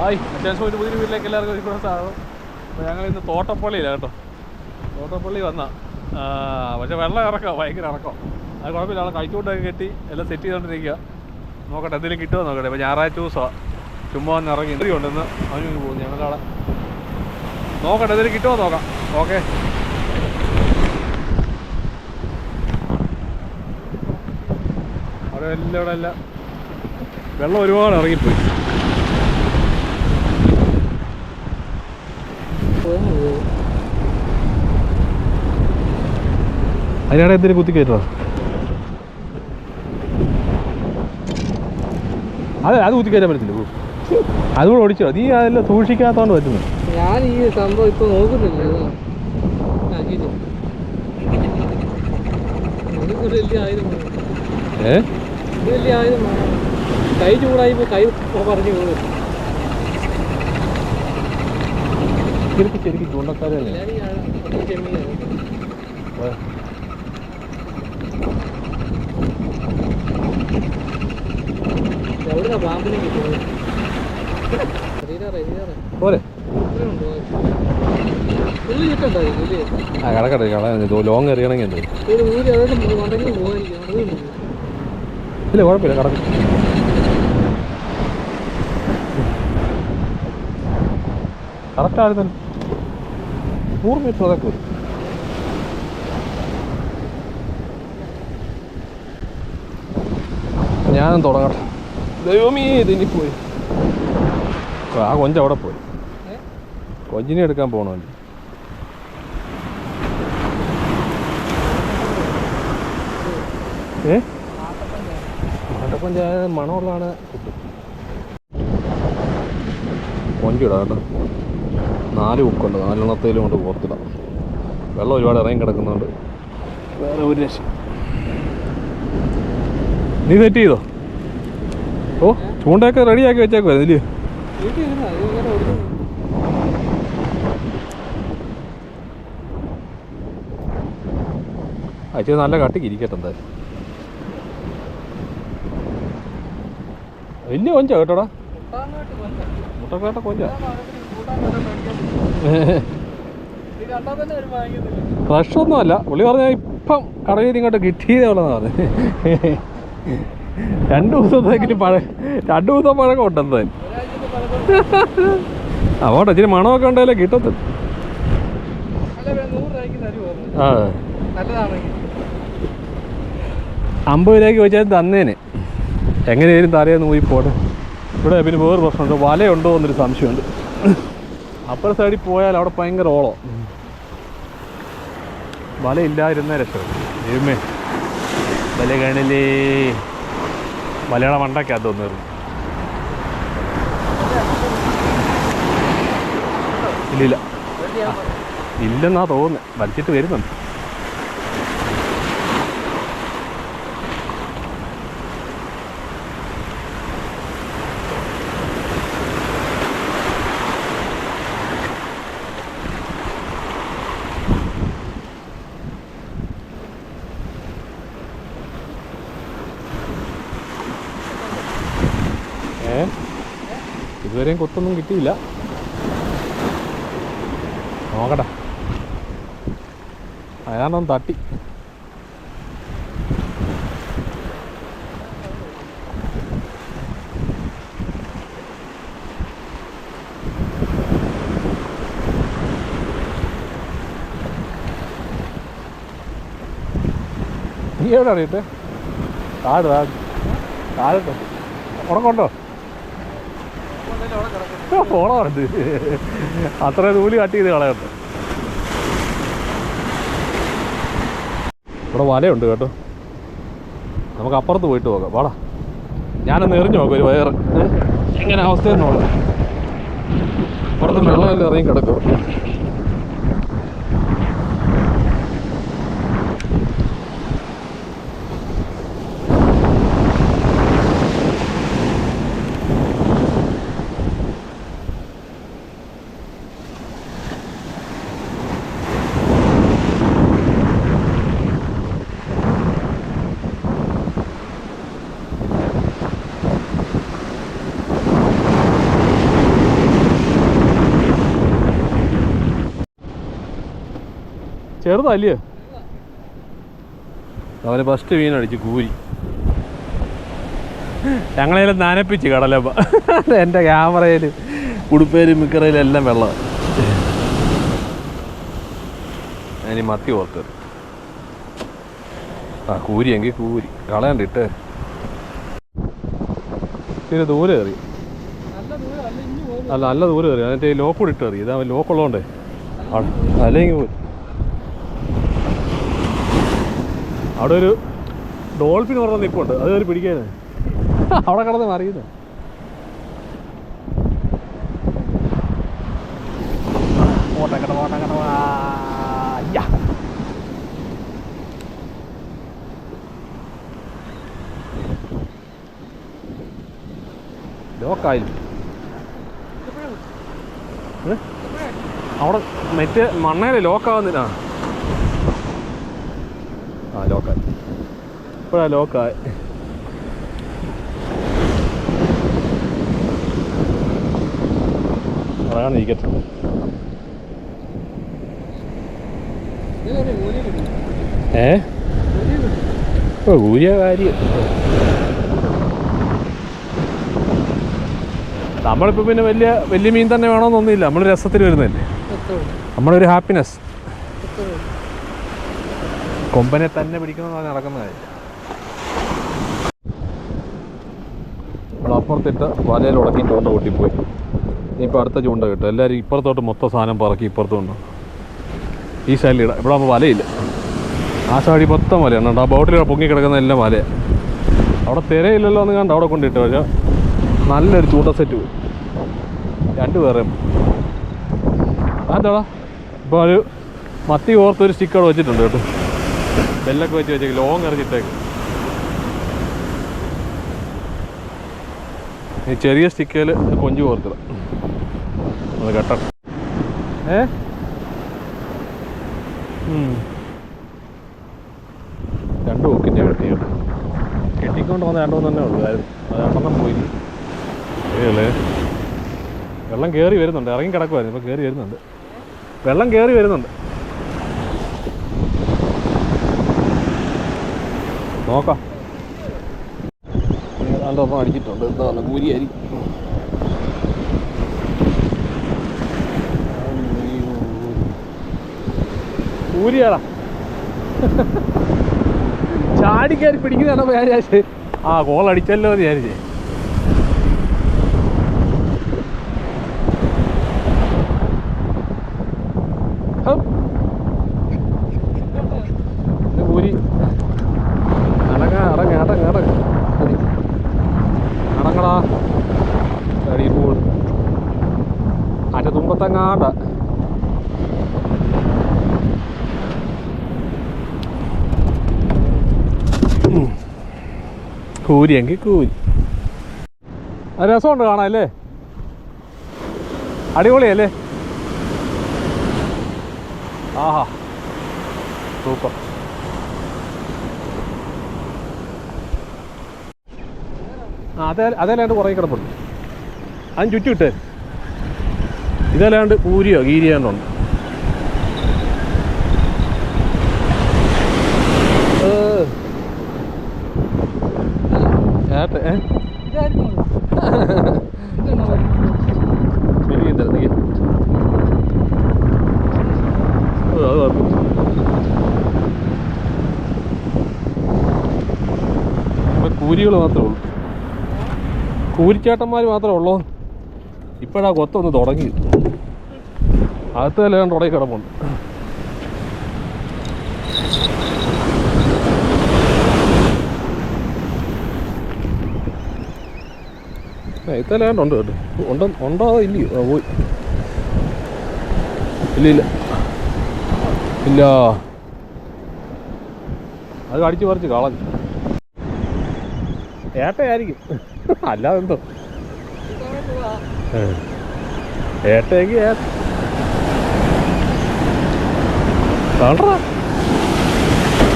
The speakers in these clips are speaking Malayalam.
ഹായ് അത്യാവശ്യം ഒരു പുതിയ വീട്ടിലേക്ക് എല്ലാവർക്കും ഒരു സ്വാഗതം. അപ്പോൾ ഞങ്ങൾ ഇന്ന് തോട്ടപ്പള്ളിയിലാണ് കേട്ടോ. തോട്ടപ്പള്ളി വന്ന. പക്ഷേ വെള്ളം ഇറക്കാം ഭയങ്കര ഇറക്കം. അത് കുഴപ്പമില്ല അവിടെ കഴിച്ചുകൊണ്ടൊക്കെ കെട്ടി എല്ലാം സെറ്റ് ചെയ്തുകൊണ്ടിരിക്കുക നോക്കട്ടെ എന്തെങ്കിലും കിട്ടുമോ നോക്കട്ടെ. ഇപ്പോൾ ഞായറാഴ്ച ദിവസമാണ് ചുമ്മാ ഒന്ന് ഇറങ്ങി ഇന്ദ്രി ഉണ്ടെന്ന് അവന് പോകുന്നു. ഞങ്ങളവിടെ നോക്കട്ടെ എന്തെങ്കിലും കിട്ടുമോ നോക്കാം. ഓക്കെ. അവിടെ എല്ലാം ഇവിടെ എല്ലാം. വെള്ളം ഒരുപാട് ഇറങ്ങിപ്പോയി. അതിനാടെ എന്തിനു കുത്തി കയറ്റോ അതെ അത് കുത്തി കയറ്റാൻ പറ്റത്തില്ല. അതുകൂടെ ഓടിച്ചോ. നീ അതെല്ലാം സൂക്ഷിക്കാത്തോണ്ട് പറ്റുന്നു ഞാൻ ഈ സംഭവം ഇപ്പൊ നോക്കുന്നില്ല. ഏ? കൈ ചൂടായി കൈ പറഞ്ഞു പോകും ശരിക്കും ശരിക്കും ചൂണ്ടക്കാരെ ആ കിടക്കട്ടെ കളയാൻ ലോങ് എറിയണമെങ്കിൽ എന്ത്. ഇല്ല കുഴപ്പമില്ല കടക്കും. കറക്റ്റ് ആയിരുന്നു നൂറ് മീറ്റർ അതൊക്കെ വരും. ഞാനും തുടങ്ങട്ടെ. ദൈവമേ ഇതിനി പോയി. ആ കൊഞ്ച് അവിടെ പോയി? കൊഞ്ചിനെ എടുക്കാൻ പോകണമല്ലോ ഏ? മണമുള്ളതാണ് കിട്ടും. കൊഞ്ചിടാം കേട്ടോ. നാല് ബുക്കുണ്ട് നാലെണ്ണത്തേലും കൊണ്ട് പോത്തിടാം വെള്ളം ഒരുപാട് ഇറങ്ങി കിടക്കുന്നുണ്ട്. വേറെ ഒരു രക്ഷ നീ സെറ്റ് ചെയ്തോ ഓ ചൂണ്ടയൊക്കെ റെഡിയാക്കി വെച്ചേക്കുമായിരുന്നു ഇല്ലേ. അച്ഛൻ നല്ല കട്ടിക്ക് ഇരിക്കട്ടെ എന്തായാലും വലിയ കൊഞ്ചാ കേട്ടോടാ. മുട്ടക്കാട്ട കൊഞ്ച. ഫ്രഷ് ഒന്നുമല്ല പുള്ളി പറഞ്ഞാൽ ഇപ്പം കടയിൽ ഇങ്ങോട്ട് കിട്ടിയതേ ഉള്ളതെന്ന് പറഞ്ഞു രണ്ട് ദിവസത്തേക്കിന് പഴ രണ്ട് ദിവസം പഴക്കം ഉണ്ടെന്ന് അതുകൊണ്ട് ഇച്ചിരി മണമൊക്കെ ഉണ്ടല്ലോ നൂറ് ആ. അമ്പത് രൂപയ്ക്ക് വെച്ചാൽ തന്നേനെ. എങ്ങനെയായാലും തലേന്ന് പോയി പോട്ടെ. ഇവിടെ പിന്നെ വേറൊരു പ്രശ്നമുണ്ട്. വലയുണ്ടോ എന്നൊരു സംശയമുണ്ട്. അപ്പുറ സൈഡിൽ പോയാൽ അവിടെ ഭയങ്കര ഓളം. വലയില്ലായിരുന്നേ രക്ഷ ദൈവമേ. വല മലയാള വലയുടെ മണ്ടയ്ക്കകത്ത് തോന്നുന്നു ഇല്ലില്ല. ഇല്ലെന്നാ തോന്നുന്നത് വലിച്ചിട്ട് വരുന്നുണ്ട്. ഇതുവരെയും കൊത്തൊന്നും കിട്ടിയില്ല. നോക്കട്ടെ അയാണോ തട്ടി. നീ എവിടെ അറിയട്ടെ? താഴെ താഴെ. താഴെ ഉണക്കുണ്ടോ ഓണമുണ്ട് അത്ര നൂൽ കട്ട് ചെയ്ത് കളയുണ്ട് ഇവിടെ വലയുണ്ട് കേട്ടോ. നമുക്ക് അപ്പുറത്ത് പോയിട്ട് പോകാം വാടാ. ഞാനൊന്ന് എറിഞ്ഞു നോക്കാം ഒരു വയറ്? എങ്ങനെ അവസ്ഥയെന്ന് നോക്കാം. അപ്പുറത്ത് വെള്ളമെല്ലാം ഇറങ്ങി കിടക്കും. ചെറുതല്ലേ? അവന് ഫസ്റ്റ് മീനടിച്ച് കൂരി. ഞങ്ങളെല്ലാം നനപ്പിച്ച് കടലപ്പ എന്റെ ക്യാമറയിൽ. ഉടുപ്പേലും മിക്കറയിലും എല്ലാം വെള്ളം ഞാനീ മത്തി ഓർത്ത് ആ കൂരി എങ്കിൽ കൂരി. കളയണ്ടിട്ട് പിന്നെ ദൂരെ കയറി. അല്ല ഇനി നല്ല ദൂരെ കയറി. അതിന്റെ ലോക്കൂടെ ഇട്ട് കയറി. ഇതാ ലോക്കുള്ളതുകൊണ്ടേ അല്ലെങ്കിൽ പോയി. അവിടെ ഒരു ഡോൾഫിൻ പറഞ്ഞ നിപ്പുണ്ട്. അത് കയറി പിടിക്കാനേ. അവിടെ കിടന്ന് മറിയുന്നു. ലോക്കായി അവിടെ മറ്റേ മണ്ണേലെ ലോക്കാവുന്നില്ല ആ ലോക്കായി. ഇപ്പോഴാ ലോക്കായി. അതാണ് ഇരിക്കട്ടെ ഏ? ഊരിയ ഓ കൂരിയ കാര്യം. നമ്മളിപ്പോൾ പിന്നെ വലിയ വലിയ മീൻ തന്നെ വേണമെന്നൊന്നുമില്ല നമ്മൾ രസത്തിൽ വരുന്നതല്ലേ? നമ്മളൊരു ഹാപ്പിനെസ് കൊമ്പനെ തന്നെ പിടിക്കണമെന്നാണ് നടക്കുന്ന കാര്യം. നമ്മൾ അപ്പുറത്തിട്ട് വലയിൽ ഉടക്കി ചൂണ്ട കൂട്ടിപ്പോയി ഇപ്പോൾ അടുത്ത ചൂണ്ട കിട്ടും. എല്ലാവരും ഇപ്പുറത്തോട്ട് മൊത്തം സാധനം പറക്കി ഇപ്പുറത്തോണ്ട് ഈ സൈഡിൽ ഇടാം. ഇവിടെ ആകുമ്പോൾ വലയില്ല. ആ സൈഡിൽ മൊത്തം വലയാണ്. കേട്ടോ ആ ബോട്ടിൽ പൊങ്ങി കിടക്കുന്ന എല്ലാം വലയാണ് അവിടെ തിരയില്ലല്ലോ എന്ന് കണ്ട്? അവിടെ കൊണ്ടിട്ട് പക്ഷേ നല്ലൊരു ചൂണ്ട സെറ്റ് പോയി. രണ്ടുപേരെയും പേരെ അതെന്താടാ? ഇപ്പോൾ ഒരു മത്തി ഓർത്തൊരു സ്റ്റിക്കർ വെച്ചിട്ടുണ്ട് കേട്ടോ. ബെല്ലൊക്കെ വെച്ച് വെച്ചേക്ക് ലോങ് എറിഞ്ഞിട്ടേക്ക് ഈ ചെറിയ സ്റ്റിക്കയിൽ കൊഞ്ചു ഓർത്തത് അത് കെട്ടണം. ഏ. രണ്ട് ഓക്കിന്റെ കെട്ടി കേട്ടോ. കെട്ടിക്കൊണ്ട് വന്ന രണ്ടു തന്നെ ഉള്ളൂ അത് രണ്ടെണ്ണം പോയി. ഏല്ലേ വെള്ളം കയറി വരുന്നുണ്ട് ഇറങ്ങി കിടക്കുമായിരുന്നു ഇപ്പോൾ കയറി വരുന്നുണ്ട്. വെള്ളം കയറി വരുന്നുണ്ട്. നോക്കാം. രണ്ടൊപ്പം അടിച്ചിട്ടുണ്ട് എന്താണ് കൂരിയരി കൂരിയാടാ. ചാടിക്കയറി പിടിക്കുന്നതാണോ ഞാൻ ആ ഗോൾ അടിച്ചല്ലോ എന്ന് വിചാരിച്ചേ കൂരിയെങ്കിൽ കൂരി. രസമുണ്ട് കാണാം അല്ലേ അടിപൊളിയല്ലേ? ആഹാ. സൂപ്പർ. അതേ അതല്ലാണ്ട് കുറേ കിടപ്പുണ്ട്. അതിന് ചുറ്റിട്ട് ഇതല്ലാണ്ട് പൂരിയോ ഗീരിയോ ഏട്ടെ ഏ ഇതായിരുന്നു ഇതെന്നാ ശരി തരാം നീ ഓ, അത് കുഴപ്പമില്ല. കൂലികൾ മാത്രമേ ഉള്ളൂ. കൂലിച്ചേട്ടന്മാർ മാത്രമേ ഉള്ളൂ. ഇപ്പോഴാ കൊത്തൊന്ന് തുടങ്ങി. അകത്ത് എല്ലാം തുടങ്ങി കിടപ്പുണ്ട്. ഇത്തലാണ്ടുണ്ട് കേട്ടോ. ഉണ്ടോ ഉണ്ടോ അതോ ഇല്ലയോ? പോയി. ഇല്ല ഇല്ല. ഇല്ല. അത് അടിച്ചു പറിച്ച് കളഞ്ഞു. ഏട്ടയായിരിക്കും. അല്ലാതെന്തോ. ഏട്ടയെങ്കിൽ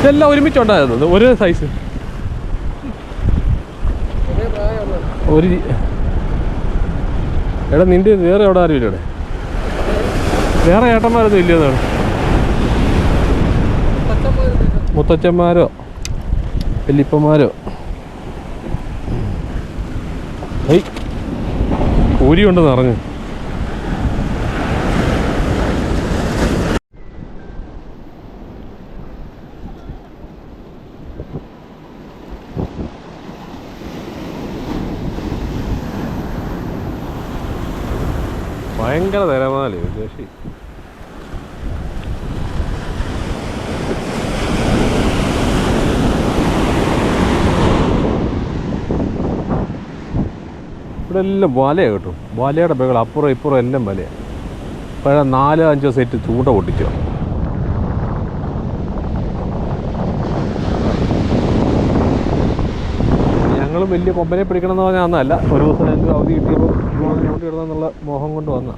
ഇതെല്ലാം ഒരുമിച്ചുണ്ടായിരുന്നു. ഒരു സൈസ് ഒരു എടാ നിന്റെ വേറെ എവിടെ ആരും ഇല്ലേ വേറെ ഏട്ടന്മാരൊന്നും ഇല്ലെന്നാണ്. മുത്തച്ഛന്മാരോ? വല്യപ്പന്മാരോ? ഏയ് പൂരി ഉണ്ടെന്ന് അറിഞ്ഞു ഭയങ്കര തരമാലേ രക്ഷി ഇവിടെ എല്ലാം വലയാണ് കേട്ടോ. വലയുടെ ബഹളം അപ്പുറം ഇപ്പുറം എല്ലാം വലയാണ് പഴയ നാലോ അഞ്ചോ സെറ്റ് ചൂണ്ട പൊട്ടിച്ചോ. ഞങ്ങൾ വലിയ കൊമ്പനെ പിടിക്കണം എന്ന് പറഞ്ഞാൽ അന്നല്ല. ഒരു ദിവസം ഞങ്ങൾക്ക് അവധി കിട്ടിയപ്പോൾ ഇടണമെന്നുള്ള മോഹം കൊണ്ട് വന്ന